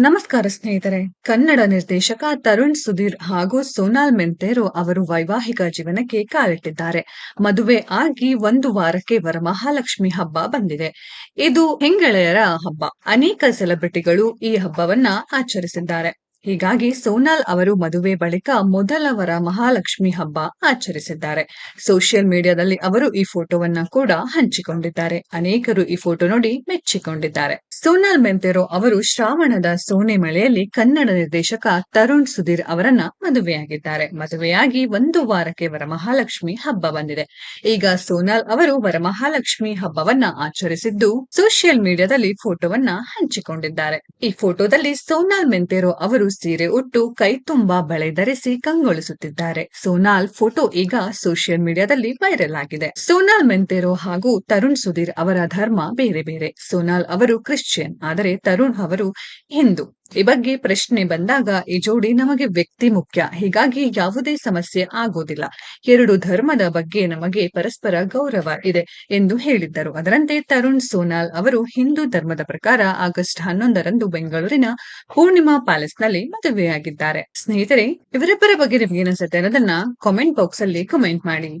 ನಮಸ್ಕಾರ ಸ್ನೇಹಿತರೆ. ಕನ್ನಡ ನಿರ್ದೇಶಕ ತರುಣ್ ಸುಧೀರ್ ಹಾಗೂ ಸೋನಾಲ್ ಮೆಂತೇರು ಅವರು ವೈವಾಹಿಕ ಜೀವನಕ್ಕೆ ಕಾಲಿಟ್ಟಿದ್ದಾರೆ. ಮದುವೆ ಆಗಿ ಒಂದು ವಾರಕ್ಕೆ ವರಮಹಾಲಕ್ಷ್ಮಿ ಹಬ್ಬ ಬಂದಿದೆ. ಇದು ಹೆಂಗಳೆಯರ ಹಬ್ಬ. ಅನೇಕ ಸೆಲೆಬ್ರಿಟಿಗಳು ಈ ಹಬ್ಬವನ್ನ ಆಚರಿಸಿದ್ದಾರೆ. ಹೀಗಾಗಿ ಸೋನಾಲ್ ಅವರು ಮದುವೆ ಬಳಿಕ ಮೊದಲ ವರ ಮಹಾಲಕ್ಷ್ಮಿ ಹಬ್ಬ ಆಚರಿಸಿದ್ದಾರೆ. ಸೋಷಿಯಲ್ ಮೀಡಿಯಾದಲ್ಲಿ ಅವರು ಈ ಫೋಟೋವನ್ನ ಕೂಡ ಹಂಚಿಕೊಂಡಿದ್ದಾರೆ. ಅನೇಕರು ಈ ಫೋಟೋ ನೋಡಿ ಮೆಚ್ಚಿಕೊಂಡಿದ್ದಾರೆ. ಸೋನಾಲ್ ಮೆಂತೆರೋ ಅವರು ಶ್ರಾವಣದ ಸೋನೆ ಮಳೆಯಲ್ಲಿ ಕನ್ನಡ ನಿರ್ದೇಶಕ ತರುಣ್ ಸುಧೀರ್ ಅವರನ್ನ ಮದುವೆಯಾಗಿದ್ದಾರೆ. ಮದುವೆಯಾಗಿ ಒಂದು ವಾರಕ್ಕೆ ವರಮಹಾಲಕ್ಷ್ಮಿ ಹಬ್ಬ ಬಂದಿದೆ. ಈಗ ಸೋನಾಲ್ ಅವರು ವರಮಹಾಲಕ್ಷ್ಮಿ ಹಬ್ಬವನ್ನ ಆಚರಿಸಿದ್ದು ಸೋಷಿಯಲ್ ಮೀಡಿಯಾದಲ್ಲಿ ಫೋಟೋವನ್ನ ಹಂಚಿಕೊಂಡಿದ್ದಾರೆ. ಈ ಫೋಟೋದಲ್ಲಿ ಸೋನಾಲ್ ಮೆಂತೆರೋ ಅವರು ಸೀರೆ ಉಟ್ಟು ಕೈ ತುಂಬಾ ಬಳೆ ಧರಿಸಿ ಕಂಗೊಳಿಸುತ್ತಿದ್ದಾರೆ. ಸೋನಾಲ್ ಫೋಟೋ ಈಗ ಸೋಷಿಯಲ್ ಮೀಡಿಯಾದಲ್ಲಿ ವೈರಲ್ ಆಗಿದೆ. ಸೋನಾಲ್ ಮೆಂತೆರೋ ಹಾಗೂ ತರುಣ್ ಸುಧೀರ್ ಅವರ ಧರ್ಮ ಬೇರೆ ಬೇರೆ. ಸೋನಾಲ್ ಅವರು ಕ್ರಿಶ್ಚಿಯನ್ ಆದರೆ ತರುಣ್ ಅವರು ಹಿಂದೂ. ಈ ಬಗ್ಗೆ ಪ್ರಶ್ನೆ ಬಂದಾಗ, ಈ ಜೋಡಿ ನಮಗೆ ವ್ಯಕ್ತಿ ಮುಖ್ಯ. ಹೀಗಾಗಿ ಯಾವುದೇ ಸಮಸ್ಯೆ ಆಗೋದಿಲ್ಲ. ಎರಡು ಧರ್ಮದ ಬಗ್ಗೆ ನಮಗೆ ಪರಸ್ಪರ ಗೌರವ ಇದೆ ಎಂದು ಹೇಳಿದ್ದರು. ಅದರಂತೆ ತರುಣ್ ಸೋನಾಲ್ ಅವರು ಹಿಂದೂ ಧರ್ಮದ ಪ್ರಕಾರ ಆಗಸ್ಟ್ ಹನ್ನೊಂದರಂದು ಬೆಂಗಳೂರಿನ ಪೂರ್ಣಿಮಾ ಪ್ಯಾಲೇಸ್ನಲ್ಲಿ ಮದುವೆಯಾಗಿದ್ದಾರೆ. ಸ್ನೇಹಿತರೆ, ಇವರಿಬ್ಬರ ಬಗ್ಗೆ ನಿಮಗೆ ಅನಿಸುತ್ತೆ ಅನ್ನೋದನ್ನ ಕಾಮೆಂಟ್ ಬಾಕ್ಸ್ ಅಲ್ಲಿ ಕಮೆಂಟ್ ಮಾಡಿ.